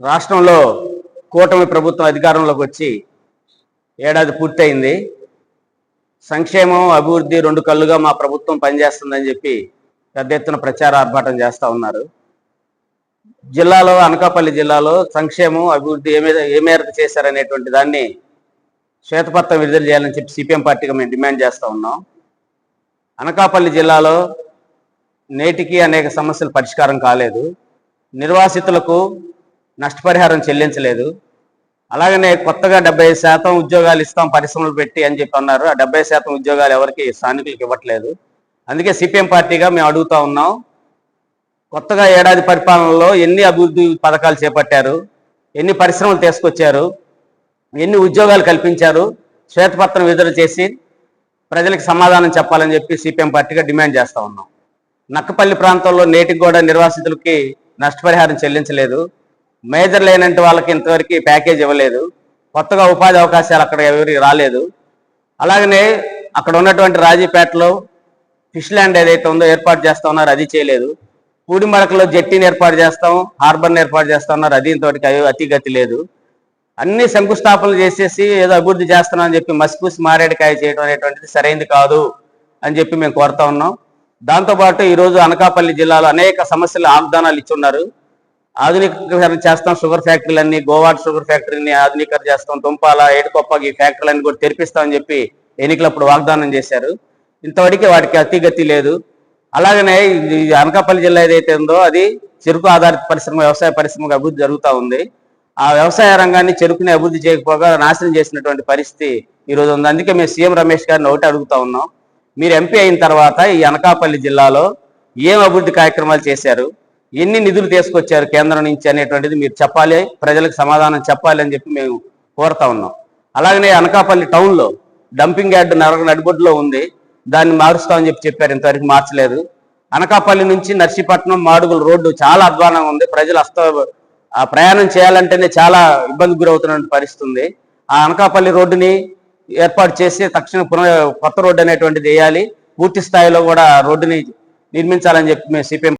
రాష్ట్రంలో కూటమి ప్రభుత్వం అధికారంలోకి వచ్చి ఏడాది పూర్తయింది. సంక్షేమం అభివృద్ధి రెండు కళ్ళుగా మా ప్రభుత్వం పనిచేస్తుందని చెప్పి పెద్ద ఎత్తున ప్రచార ఆర్భాటం చేస్తూ ఉన్నారు. జిల్లాలో అనకాపల్లి జిల్లాలో సంక్షేమం అభివృద్ధి ఏ మీద ఏ మేరకు చేశారనేటువంటి దాన్ని శ్వేతపత్రం విడుదల చేయాలని చెప్పి సిపిఎం పార్టీగా మేము డిమాండ్ చేస్తూ ఉన్నాం. అనకాపల్లి జిల్లాలో నేటికి అనేక సమస్యలు పరిష్కారం కాలేదు. నిర్వాసితులకు నష్టపరిహారం చెల్లించలేదు. అలాగనే కొత్తగా డెబ్బై శాతం ఉద్యోగాలు ఇస్తాం పరిశ్రమలు పెట్టి అని చెప్పి అన్నారు. ఆ డెబ్బై శాతం ఉద్యోగాలు ఎవరికి స్థానికులకు ఇవ్వట్లేదు. అందుకే సిపిఎం పార్టీగా మేము అడుగుతా ఉన్నాం. కొత్తగా ఏడాది పరిపాలనలో ఎన్ని అభివృద్ధి పథకాలు చేపట్టారు ఎన్ని పరిశ్రమలు తీసుకొచ్చారు ఎన్ని ఉద్యోగాలు కల్పించారు శ్వేతపత్రం విడుదల చేసి ప్రజలకు సమాధానం చెప్పాలని చెప్పి సిపిఎం పార్టీగా డిమాండ్ చేస్తా ఉన్నాం. నక్కపల్లి ప్రాంతంలో నేటికి కూడా నిర్వాసితులకి నష్టపరిహారం చెల్లించలేదు. మేజర్ లేనంటి వాళ్ళకి ఇంతవరకు ప్యాకేజ్ ఇవ్వలేదు. కొత్తగా ఉపాధి అవకాశాలు అక్కడ ఎవరికి రాలేదు. అలాగనే అక్కడ ఉన్నటువంటి రాజీపేటలో ఫిష్ ల్యాండ్ ఏదైతే ఉందో ఏర్పాటు చేస్తా ఉన్నారు అది చేయలేదు. పూడిమడకలో జట్టీని ఏర్పాటు చేస్తాం హార్బర్ని ఏర్పాటు చేస్తా ఉన్నారు. అది ఇంతవరకు అవి అతిగతి లేదు. అన్ని శంకుస్థాపనలు చేసేసి ఏదో అభివృద్ధి చేస్తున్నాం అని చెప్పి మసిపూసి మారేడుకాయ చేయడం అనేటువంటిది సరైంది కాదు అని చెప్పి మేము కోరుతా ఉన్నాం. దాంతోపాటు ఈరోజు అనకాపల్లి జిల్లాలో అనేక సమస్యలు వాగ్దానాలు ఇచ్చున్నారు ఆధునికీకరణ చేస్తాం షుగర్ ఫ్యాక్టరీలన్నీ గోవాడ్ షుగర్ ఫ్యాక్టరీని ఆధునీకరణ చేస్తాం తుంపాల ఏడుకొప్ప ఈ ఫ్యాక్టరీలన్నీ కూడా తెరిపిస్తామని చెప్పి ఎన్నికలప్పుడు వాగ్దానం చేశారు. ఇంతవరకు వాటికి అతిగతి లేదు. అలాగనే అనకాపల్లి జిల్లా ఏదైతే ఉందో అది చెరుకు ఆధారిత పరిశ్రమ వ్యవసాయ పరిశ్రమకు అభివృద్ధి జరుగుతూ ఉంది. ఆ వ్యవసాయ రంగాన్ని చెరుకుని అభివృద్ధి చేయకపోగా నాశనం చేసినటువంటి పరిస్థితి ఈ రోజు ఉంది. అందుకే మేము సీఎం రమేష్ గారిని ఒకటి అడుగుతా ఉన్నాం. మీరు ఎంపీ అయిన తర్వాత ఈ అనకాపల్లి జిల్లాలో ఏం అభివృద్ధి కార్యక్రమాలు చేశారు? ఎన్ని నిధులు తీసుకొచ్చారు కేంద్రం నుంచి అనేటువంటిది మీరు చెప్పాలి ప్రజలకు సమాధానం చెప్పాలి అని చెప్పి మేము కోరుతా ఉన్నాం. అలాగనే అనకాపల్లి టౌన్లో డంపింగ్ యార్డ్ నరక నడిబొడ్డులో ఉంది. దాన్ని మారుస్తామని చెప్పి చెప్పారు. ఇంతవరకు మార్చలేదు. అనకాపల్లి నుంచి నర్సీపట్నం మాడుగుల రోడ్డు చాలా అధ్వానంగా ఉంది. ప్రజలు అస్త ఆ ప్రయాణం చేయాలంటేనే చాలా ఇబ్బంది గురవుతున్న పరిస్థితుంది ఆ అనకాపల్లి రోడ్డుని ఏర్పాటు చేసి తక్షణ పునః కొత్త రోడ్డు అనేటువంటిది వేయాలి. పూర్తి స్థాయిలో కూడా రోడ్డుని నిర్మించాలని చెప్పి మేము సిపిఎం